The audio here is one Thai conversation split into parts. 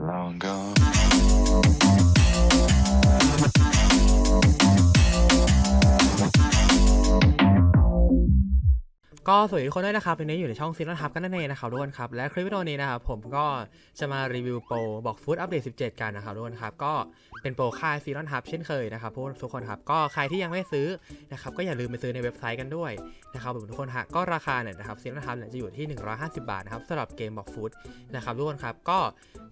long gone. ก็สวัสดีทุกคนด้วยนะครับวันนี้อยู่ในช่องซีรีส์ทับกันนั่นเองนะครับทุกคนครับ และคลิปวิดีโอนี้นะครับผมก็จะมารีวิวโปรบอกฟู้ดอัปเดต 17 กันนะครับทุกคนครับ ก็เป็นโปรค่ายซีรีส์ทับเช่นเคยนะครับทุกคนครับ ก็ใครที่ยังไม่ซื้อนะครับก็อย่าลืมไปซื้อในเว็บไซต์กันด้วยนะครับผมทุกคนฮะก็ราคาเนี่ยนะครับซีรีส์ทับเนี่ยจะอยู่ที่ 150 บาทนะครับสำหรับเกมบอกฟู้ดนะครับทุกคนครับ ก็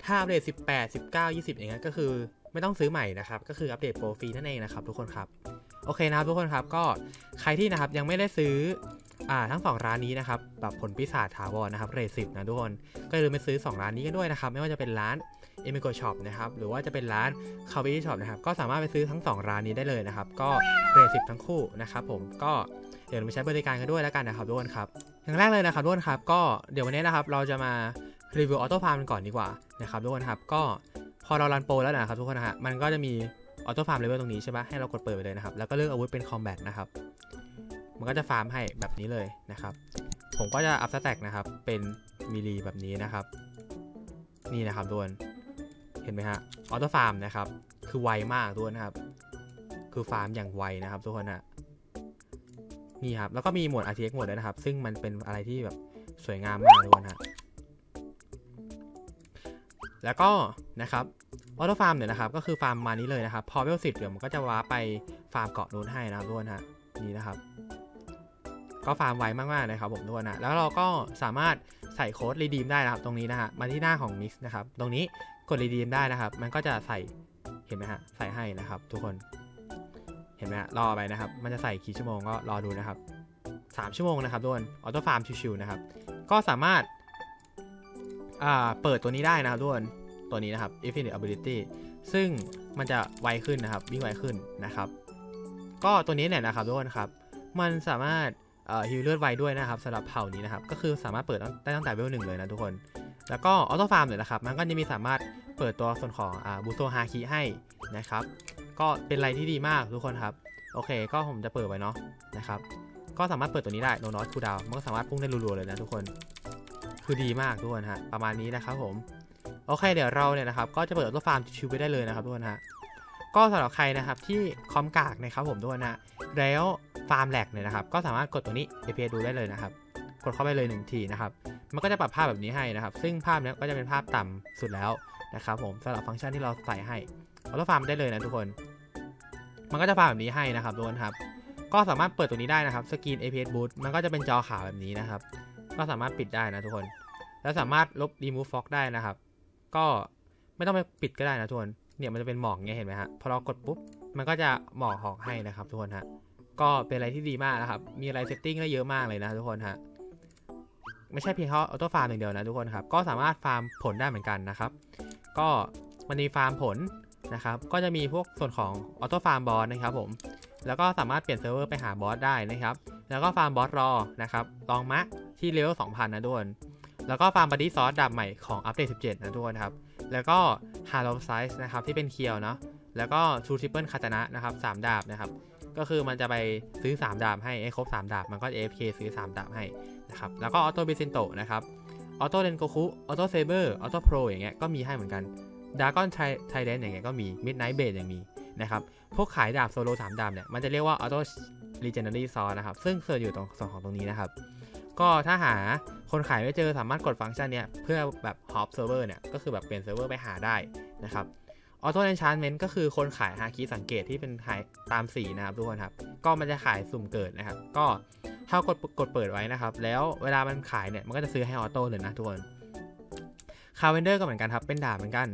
ถ้าอัปเดต 18 19 20 อย่างเงี้ยก็คือไม่ต้องซื้อใหม่นะครับก็คืออัปเดตโปรฟรีนั่นเองนะครับทุกคนครับโอเคนะครับทุกคนครับก็ใครที่นะครับยังไม่ได้ซื้อ อ่าทั้ง 2 ร้านนี้นะครับแบบผลปีศาจถาวรนะครับเรสิบนะทุกคนก็อย่าลืมไปซื้อ 2 ร้านนี้กันด้วยนะครับไม่ว่าจะเป็นร้าน e m i g o Shop นะครับหรือว่าจะเป็นร้าน c a v i Shop นะครับก็สามารถไปซื้อทั้ง 2 ร้านนี้ได้เลยนะครับก็เรสิบทั้งคู่นะครับผมก็เดี๋ยวเราไปใช้บริการกันด้วยแล้วกันนะครับทุกคนครับอย่างแรกเลยนะครับทุกคนครับก็เดี๋ยววันนี้นะครับเราจะมารีวิวออโต้ฟาร์มกันก่อนดีกว่านะครับทุกคนครับก็พอเรารันโปรแล้วนะครับทุกคนนะฮะมันก็จะมีออโต้ฟาร์มเลเวลตรงนี้ใช่ปะให้เรากดเปิดไปเลยนะครับแล้วก็เลือกอาวุธเป็นคอมแบทนะครับ มันก็จะฟาร์มให้แบบนี้เลยนะครับ ผมก็จะอัพสแต็กนะครับ เป็นมิลีแบบนี้นะครับ นี่นะครับทุกคนเห็นไหมฮะออโต้ฟาร์มนะครับ คือไวมากทุกคนครับ คือฟาร์มอย่างไวนะครับทุกคนฮะนี่ครับ แล้วก็มีหมด RTX หมดด้วยนะครับ ซึ่งมันเป็นอะไรที่แบบสวยงามมากทุกคนฮะแล้วก็นะครับออโต้ฟาร์มเนี่ยนะครับก็คือฟาร์มมานี้เลยนะครับ พอเวลสิบเดี๋ยวมันก็จะว้าไปฟาร์มเกาะนู้นให้นะครับทุกคนฮะนี่นะครับ ก็ฟาร์มไวมากๆนะครับผมทุกคนนะแล้วเราก็สามารถใส่โค้ดรีดีมได้นะครับ ตรงนี้นะฮะมาที่หน้าของ Mix นะครับ ตรงนี้กดรีดีมได้นะครับ มันก็จะใส่เห็นไหมฮะใส่ให้นะครับ ทุกคนเห็นไหมฮะรอไปนะครับ มันจะใส่กี่ชั่วโมงก็รอดูนะครับ 3 ชั่วโมงนะครับทุกคนออโต้ฟาร์มชิวๆนะครับ ก็สามารถอ่าเปิดตัวนี้ได้นะครับทุกคนตัวนี้นะครับ Infinite Ability ซึ่งมันจะไวขึ้นนะครับ วิ่งไวขึ้นนะครับ ก็ตัวนี้เนี่ยนะครับทุกคนครับ มันสามารถ ฮิลเลือดไวด้วยนะครับสำหรับเผ่านี้นะครับ ก็คือสามารถเปิดได้ตั้งแต่เวลหนึ่งเลยนะทุกคน แล้วก็ออโต้ฟาร์มเนี่ยนะครับ มันก็จะมีสามารถเปิดตัวส่วนของอบูโซฮาคิให้นะครับ ก็เป็นอะไรที่ดีมากทุกคนครับ โอเค ก็ผมจะเปิดไว้เนาะนะครับ ก็สามารถเปิดตัวนี้ได้โนนอสคูดาวมันก็สามารถพุ่งได้รัวๆเลยนะทุกคน คือดีมากทุกคนฮะ ประมาณนี้นะครับผม โอเค เดี๋ยวเราเนี่ยนะครับ ก็จะเปิดออโต้ฟาร์มชิวๆไปได้เลยนะครับทุกคนฮะ ก็สำหรับใครนะครับที่คอมกากนะครับผมทุกคนะแล้วฟาร์มแหลกเนี่ยนะครับ ก็สามารถกดตัวนี้ APS ดูได้เลยนะครับ กดเข้าไปเลยหนึ่งทีนะครับ มันก็จะปรับภาพแบบนี้ให้นะครับ ซึ่งภาพนี้ก็จะเป็นภาพต่ำสุดแล้วนะครับผมสำหรับฟังก์ชันที่เราใส่ให้ออโต้ฟาร์มได้เลยนะทุกคน มันก็จะฟาร์มแบบนี้ให้นะครับทุกคนครับ ก็สามารถเปิดตัวนี้ได้นะครับสกรีน APS Boot มันก็จะเป็นจอขาวแบบนี้นะครับ ก็สามารถปิดได้นะทุกคน แล้วสามารถลบ remove fog ได้นะครับ ก็ไม่ต้องไปปิดก็ได้นะทุกคน เนี่ยมันจะเป็นหมอกเงี้ยเห็นไหมฮะพอเรากดปุ๊บมันก็จะหมอกหอกให้นะครับทุกคนฮะก็เป็นอะไรที่ดีมากนะครับ มีอะไรเซตติ้งได้เยอะมากเลยนะทุกคนฮะไม่ใช่เพียงแค่ออโต้ฟาร์มอย่างเดียวนะทุกคนครับ ก็สามารถฟาร์มผลได้เหมือนกันนะครับ ก็มันมีฟาร์มผลนะครับ ก็จะมีพวกส่วนของออโต้ฟาร์มบอสนะครับผม แล้วก็สามารถเปลี่ยนเซิร์ฟเวอร์ไปหาบอสได้นะครับ แล้วก็ฟาร์มบอสรอนะครับลองมะที่เลเวล2,000 นะทุกคน แล้วก็ฟาร์มบัดดี้ซอสดาบใหม่ของอัปเดต 17 นะทุกคนครับ แล้วก็ฮาร์โลไซส์นะครับที่เป็นเคียวเนาะแล้วก็ทูทริปเปิลคาตนะนะครับสามดาบนะครับก็คือมันจะไปซื้อ 3 ดาบให้ให้ครบ 3 ดาบ มันก็ AFK ซื้อ 3 ดาบให้นะครับแล้วก็ออโต้เบเซนโตนะครับออโต้เรนโกคุออโต้เซเบอร์ออโต้โปรอย่างเงี้ยก็มีให้เหมือนกันดากอนไทเดนอย่างเงี้ยก็มีมิดไนท์เบดอย่างมีนะครับพวกขายดาบโซโล่3ดาบเนี่ยมันจะเรียกว่าออโต้รีเจนเนอรี่ซอนะครับซึ่งเสิร์ชอยู่ตรงส่วนของตรงนี้นะครับ ก็ถ้าหาคนขายไม่เจอสามารถกดฟังก์ชันเนี้ยเพื่อแบบฮอปเซิร์ฟเนี่ยก็คือแบบเปลี่ยนเซิร์ฟเวอร์ไปหาได้นะครับออโต้เอนชานเมนต์ก็คือคนขายฮาคิสังเกตที่เป็นขายตามสีนะครับทุกคนครับ ก็มันจะขายสุ่มเกิดนะครับ ก็ถ้ากดกดเปิดไว้นะครับ แล้วเวลามันขายเนี่ยมันก็จะซื้อให้ออโต้เลยนะทุกคนคาเวนเดอร์ก็เหมือนกันครับ เป็นดาบเหมือนกัน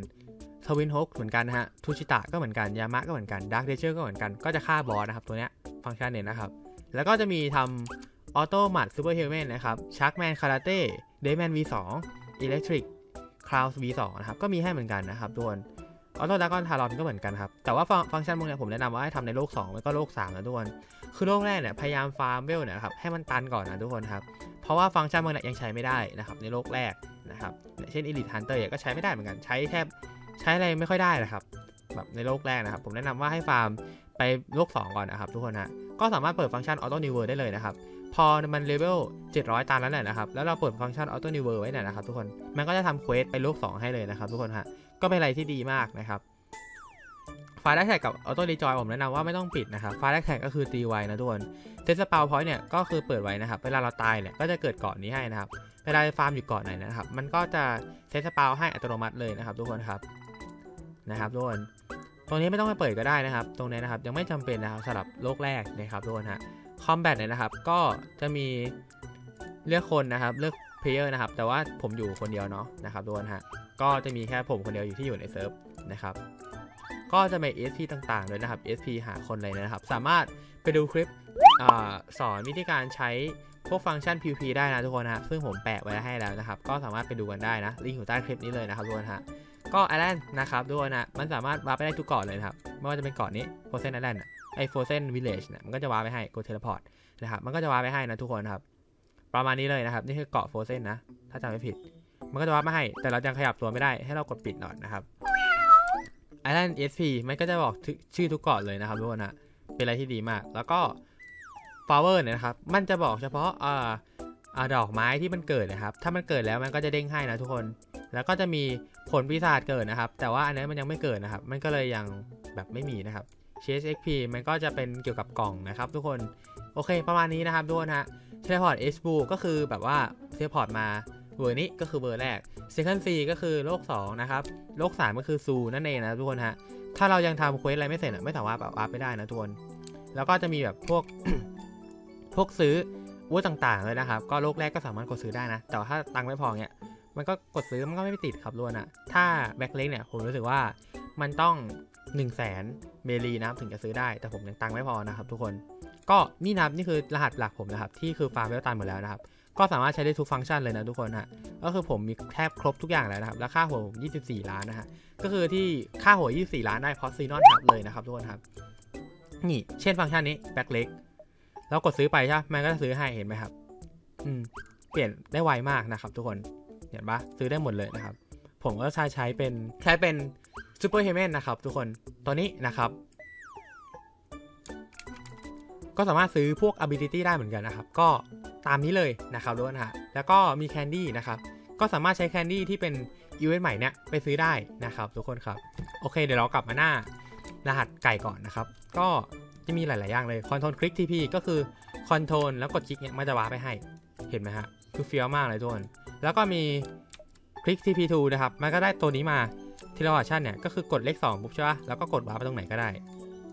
ทวินฮกเหมือนกันนะฮะทูชิตะก็เหมือนกัน ยามะก็เหมือนกันดาร์คเดเชอร์ก็เหมือนกัน ก็จะฆ่าบอสนะครับ ตัวเนี้ยฟังก์ชันเนี่ยนะครับ แล้วก็จะมีทำ ออโต้หมัดซูเปอร์เฮลแมนนะครับชักแมนคาราเต้เดย์แมน V2 อิเล็กทริกคลาวส์ V2 นะครับก็มีให้เหมือนกันนะครับทุกคนออโต้ดากอนทารอนก็เหมือนกันครับ แต่ว่าฟังก์ชันพวกนี้ผมแนะนำว่าให้ทำในโลก 2 แล้วก็โลก 3 นะทุกคน คือโลกแรกเนี่ยพยายามฟาร์มเวลเนี่ยครับให้มันตันก่อนนะทุกคนครับ เพราะว่าฟังก์ชันพวกนี้ยังใช้ไม่ได้นะครับในโลกแรกนะครับเช่น Elite Hunter ก็ใช้ไม่ได้เหมือนกันใช้แทบใช้อะไรไม่ค่อยได้นะครับแบบในโลกแรกนะครับ ผมแนะนำว่าให้ฟาร์มไปโลก 2 ก่อนนะครับทุกคนฮะก็สามารถเปิดฟังก์ชัน Auto New World ได้เลยนะครับ พอมันเลเวล700ตามนั้วเนแหละนะครับ แล้วเราเปิดฟังก์ชัน Auto New World ไว้เนี่ยนะครับทุกคน มันก็จะทำเควสไปโลก 2 ให้เลยนะครับทุกคนฮะ ก็เป็นอะไรที่ดีมากนะครับ ไฟล์แท็กกับ Auto Rejoin ผมแนะนำว่าไม่ต้องปิดนะครับ ไฟล์แท็กก็คือตีไว้นะทุกคนเซตสปาวพอยต์เนี่ยก็คือเปิดไว้นะครับ เวลาเราตายเนี่ยก็จะเกิดเกาะนี้ให้นะครับ เวลาฟาร์มอยู่เกาะไหนนะครับ มันก็จะเซตสปาวให้อัตโนมัติเลยนะครับทุกคนครับ นะครับทุกคนตรงนี้ไม่ต้องไปเปิดก็ได้นะครับ ตรงนี้นะครับยังไม่จำเป็นนะครับสำหรับโลกแรกนะครับทุกคนฮะ คอมแบทเนี่ยนะครับ ก็จะมีเลือกคนนะครับ เลือกเพลเยอร์นะครับ แต่ว่าผมอยู่คนเดียวเนาะนะครับทุกคนฮะ ก็จะมีแค่ผมคนเดียวอยู่ที่อยู่ในเซิร์ฟนะครับ ก็จะมี SP ต่างๆด้วยนะครับ SP หาคนเลยนะครับ สามารถไปดูคลิปอสอนวิธีการใช้พวกฟังก์ชัน PVP ได้นะทุกคนฮะ ซึ่งผมแปะไว้ให้แล้วนะครับ ก็สามารถไปดูกันได้นะ ลิงก์อยู่ใต้คลิปนี้เลยนะครับทุกคนฮะ ก็ไอแลนด์นะครับทุกคนะ มันสามารถวาร์ปไปได้ทุกเกาะเลยนะครับ ไม่ว่าจะเป็นเกาะนี้โฟเซนไอแลนด์ไอโฟเซนวิลเลจเนี่ยมันก็จะวาร์ปไปให้กดเทเลพอร์ตนะครับ มันก็จะวาร์ปไปให้นะทุกคนครับ ประมาณนี้เลยนะครับ นี่คือเกาะโฟเซนนะ ถ้าจำไม่ผิด มันก็จะวาร์ปมาให้ แต่เรายังขยับตัวไม่ได้ ให้เรากดปิดหน่อยนะครับไอแลนด์ ESP มันก็จะบอกชื่อทุกเกาะเลยนะครับทุกคนฮะเป็นอะไรที่ดีมาก แล้วก็ flower เนี่ยนะครับ มันจะบอกเฉพาะอ่า อาดอกไม้ที่มันเกิดนะครับ ถ้ามันเกิดแล้วมันก็จะเด้งให้นะทุกคน แล้วก็จะมีผลปีศาจเกิดนะครับ แต่ว่าอันนี้มันยังไม่เกิดนะครับ มันก็เลยยังแบบไม่มีนะครับ CSXP มันก็จะเป็นเกี่ยวกับกล่องนะครับ ทุกคน โอเค ประมาณนี้นะครับทุกคนฮะเทเลพอร์ต H b o ก็คือแบบว่าเทเลพอร์ตมาเวอร์นี้ก็คือเวอร์แรก Second C ก็คือโลก2นะครับ โลก 3 ก็คือซูนั่นเองนะทุกคนฮะ ถ้าเรายังทำเควสอะไรไม่เสร็จอะไม่สามารถแบบอัพไปได้นะทุกคน แล้วก็จะมีแบบพวกพวกซื้อ วุธต่างๆเลยนะครับ ก็โลกแรกก็สามารถกดซื้อได้นะ แต่ถ้าตังค์ไม่พอเนี้ยมันก็กดซื้อมันก็ไม่ติดครับล้วนอะถ้าแบ็คเล็กเนี่ยผมรู้สึกว่ามันต้อง1 0 0 0 0แสนเมลีนะครับถึงจะซื้อได้แต่ผมยังตังค์ไม่พอนะครับทุกคนก็นี่นะครับนี่คือรหัสหลักผมนะครับที่คือฟาร์มเวลตันหมดแล้วนะครับก็สามารถใช้ได้ทุกฟังก์ชันเลยนะทุกคนฮะก็คือผมมีแทบครบทุกอย่างแล้วนะครับ แล้วค่าหัวผม 24 ล้านนะฮะก็คือที่ค่าหัว 24 ล้านได้เพราะซีนอนทับเลยนะครับทุกคนครับนี่เช่นฟังก์ชันนี้แบ็คเล็ก แล้วกดซื้อไปใช่ไหมมันก็จะซื้อให้เห็นไหมครับ อืม เปลี่ยนได้ไวมากนะครับ ทุกคนเห็นปะซื้อได้หมดเลยนะครับ ผมก็ใช้ใช้เป็นใช้เป็นซูเปอร์เฮเมนนะครับ ทุกคนตัวนี้นะครับ ก็สามารถซื้อพวก ability ได้เหมือนกันนะครับ ก็ตามนี้เลยนะครับทุกคนฮะแล้วก็มีแคนดี้นะครับ ก็สามารถใช้แคนดี้ที่เป็นอีเวนต์ใหม่เนี้ยไปซื้อได้นะครับ ทุกคนครับ โอเค เดี๋ยวเรากลับมาหน้ารหัสไก่ก่อนนะครับ ก็ จะมีหลาย ๆ อย่างเลยคอนโทรลคลิกทีพีก็คือคอนโทรลแล้วกดคลิกเนี้ยมันจะว้าร์ปไปให้เห็นไหมฮะคือเฟี้ยวมากเลยทุกคนแล้วก็มีคลิก TP2 นะครับ มันก็ได้ตัวนี้มาทีละออชั่นเนี่ย ก็คือกดเลข2ปุ๊บใช่ปะแล้วก็กดวาร์ปไปตรงไหนก็ได้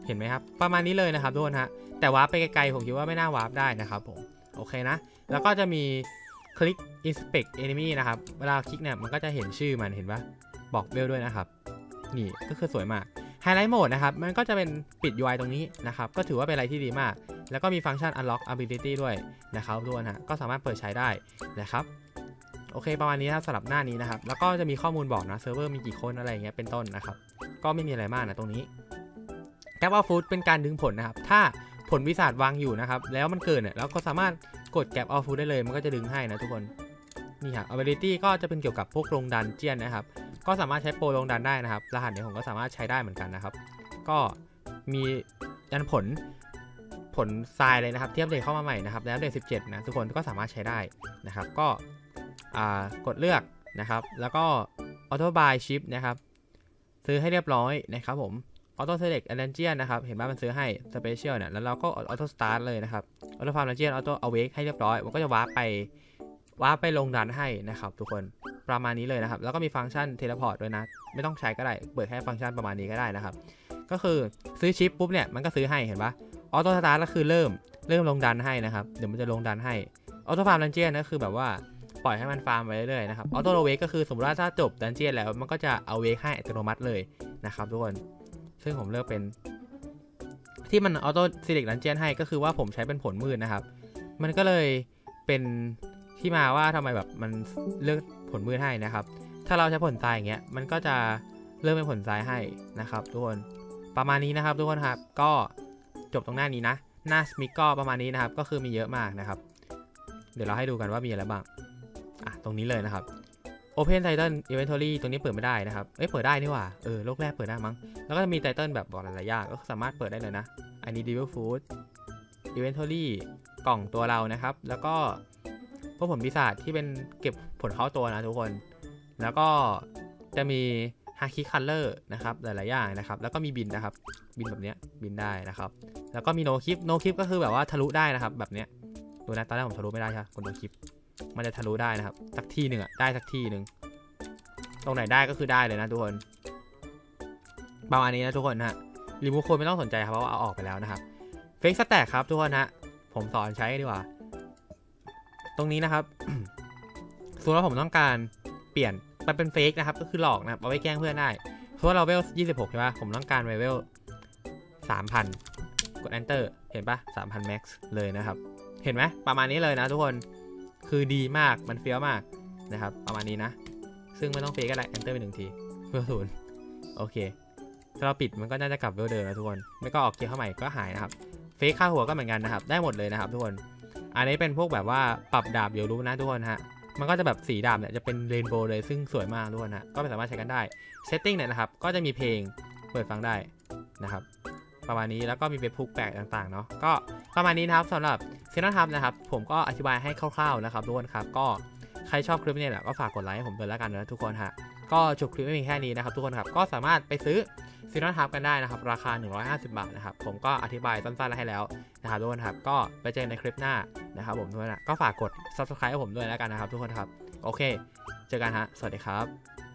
เห็นไหมครับ ประมาณนี้เลยนะครับทุกคนฮะ แต่วาร์ปไปไกลๆ ผมคิดว่าไม่น่าวาร์ปได้นะครับผม โอเคนะ แล้วก็จะมีคลิก inspect enemy นะครับ เวลาคลิกเนี่ย มันก็จะเห็นชื่อมันเห็นปะบอกเบลด้วยนะครับ นี่ก็คือสวยมาก ไฮไลท์โหมดนะครับ มันก็จะเป็นปิด UI ตรงนี้นะครับ ก็ถือว่าเป็นอะไรที่ดีมาก แล้วก็มีฟังก์ชัน unlock ability ด้วยนะครับทุกคนฮะ ก็สามารถเปิดใช้ได้นะครับ โอเค ประมาณนี้นะครับสำหรับหน้านี้นะครับ แล้วก็จะมีข้อมูลบอกนะ เซิร์ฟเวอร์มีกี่คนอะไรอย่างเงี้ย เป็นต้นนะครับ ก็ไม่มีอะไรมากนะตรงนี้แกปเอาฟูดเป็นการดึงผลนะครับ ถ้าผลวิสาดวางอยู่นะครับ แล้วมันเกิดเนี่ยเราก็สามารถกดแกปเอาฟูดได้เลย มันก็จะดึงให้นะทุกคน นี่ครับ ability ก็จะเป็นเกี่ยวกับพวกลงดันเจียนนะครับ ก็สามารถใช้โปรลงดันได้นะครับ รหัสเนี่ยผมก็สามารถใช้ได้เหมือนกันนะครับ ก็มียันผลผลทรายเลยนะครับเทียบเดตเข้ามาใหม่นะครับ แล้วเดต17นะทุกคนก็สามารถใช้ได้นะครับ ก็กดเลือกนะครับ แล้วก็ auto buy ship นะครับ ซื้อให้เรียบร้อยนะครับผม auto select a d e n g i a n นะครับ เห็นว่ามันซื้อให้ special เนี่ยแล้วเราก็ auto start เลยนะครับ auto farm dungeon auto awake ให้เรียบร้อย มันก็จะวาร์ปไปวาร์ปไปลงดันให้นะครับ ทุกคน ประมาณนี้เลยนะครับ แล้วก็มีฟังก์ชัน teleport ด้วยนะ ไม่ต้องใช้ก็ได้ เปิดแค่ฟังก์ชันประมาณนี้ก็ได้นะครับ ก็คือซื้อชิปปุ๊บเนี่ย มันก็ซื้อให้เห็นปะ auto start ก็คือเริ่ม เริ่มลงดันให้นะครับ เดี๋ยวมันจะลงดันให้ auto farm dungeon ก็คือแบบว่าปล่อยให้มันฟาร์มไปเรื่อยๆนะครับ ออโต้โรเวกก็คือสมมติว่าถ้าจบดันเจียนแล้ว มันก็จะเอาเวกให้อัตโนมัติเลยนะครับทุกคน ซึ่งผมเลือกเป็น ที่มันออโต้ซีเล็กดันเจียนให้ก็คือว่าผมใช้เป็นผลมืดนะครับ มันก็เลยเป็นที่มาว่าทำไมแบบมันเลือก ผลมืดให้นะครับ ถ้าเราใช้ผลทรายอย่างเงี้ย มันก็จะเลือกเป็นผลทรายให้นะครับทุกคน ประมาณนี้นะครับทุกคนครับ ก็จบตรงหน้านี้นะ หน้าสมิกก็ประมาณนี้นะครับ ก็คือมีเยอะมากนะครับ เดี๋ยวเราให้ดูกันว่ามีอะไรบ้าง อะ ตรงนี้เลยนะครับ Open Title Inventory ตรงนี้เปิดไม่ได้นะครับ เอ้ย เปิดได้นี่หว่า เออ โลกแรกเปิดได้มั้ง แล้วก็จะมีไตเติลแบบบอกหลายๆอย่าง ก็สามารถเปิดได้เลยนะ อันนี้ Devil Food Inventory กล่องตัวเรานะครับ แล้วก็ วกผลปีศาจที่เป็นเก็บผลเข้าตัวนะทุกคน แล้วก็จะมีฮาคิคัลเลอร์นะครับหลายๆอย่างนะครับ แล้วก็มีบินนะครับ บินแบบเนี้ยบินได้นะครับ แล้วก็มีโนคลิปโนคลิปก็คือแบบว่าทะลุได้นะครับแบบเนี้ยดูนะตอนแรกผมทะลุไม่ได้ใช่ไหมกดโนคลิป มันจะทะลุได้นะครับ สักที่หนึ่งอะได้สักที่หนึ่งตรงไหนได้ก็คือได้เลยนะทุกคนประมาณนี้นะทุกคนนะฮะรีมูโคนไม่ต้องสนใจครับเพราะว่าเอาออกไปแล้วนะครับเฟกสแต็กครับทุกคนฮะผมสอนใช้ดีกว่า รงนี้นะครับสมมติว่าผมต้องการเปลี่ยนมันเป็นเฟกนะครับ ก็คือหลอกนะครับเอาไว้แกล้งเพื่อนได้เพราะว่าเราเวล26ใช่ปะผมต้องการเวล3,000กด enter เห็นปะ3,000 max เลยนะครับ เห็นไหมประมาณนี้เลยนะทุกคนคือดีมากมันเฟี้ยวมากนะครับ ประมาณนี้นะ ซึ่งไม่ต้องเฟกก็ได้ enter ไปหนึ่งทีเวลศูนย์โอเคถ้าเราปิดมันก็น่าจะกลับเวลเดิมนะทุกคน ไม่ก็ออกเกียร์เข้าใหม่ก็หายนะครับ เฟกค่าหัวก็เหมือนกันนะครับ ได้หมดเลยนะครับทุกคน อันนี้เป็นพวกแบบว่าปรับดาบเดี๋ยวรู้นะทุกคนฮะ มันก็จะแบบสีดาบเนี่ยจะเป็นเรนโบว์เลยซึ่งสวยมากทุกคนฮะ ก็สามารถใช้กันได้ เซตติ้งเนี่ยนะครับ ก็จะมีเพลงเปิดฟังได้นะครับ ประมาณนี้แล้วก็มีเว็บพุกแปลกต่างๆเนาะ ก็ประมาณนี้นะครับสำหรับเซนทับนะครับ ผมก็อธิบายให้คร่าวๆนะครับทุกคนครับ ก็ ใครชอบคลิปเนี่ยแหละก็ฝากกดไลค์ให้ผมด้วยแล้วกันนะทุกคนฮะก็จบคลิปไม่มีแค่นี้นะครับทุกคนครับก็สามารถไปซื้อซีนอทับกันได้นะครับ ราคา 150 บาทนะครับ ผมก็อธิบายสั้นๆแล้วให้แล้วนะครับทุกคนครับ ก็ไปเจอกันในคลิปหน้านะครับผมทุกคนนะก็ฝากกด subscribe ให้ผมด้วยแล้วกันนะครับทุกคนครับ โอเค เจอกันฮะ สวัสดีครับ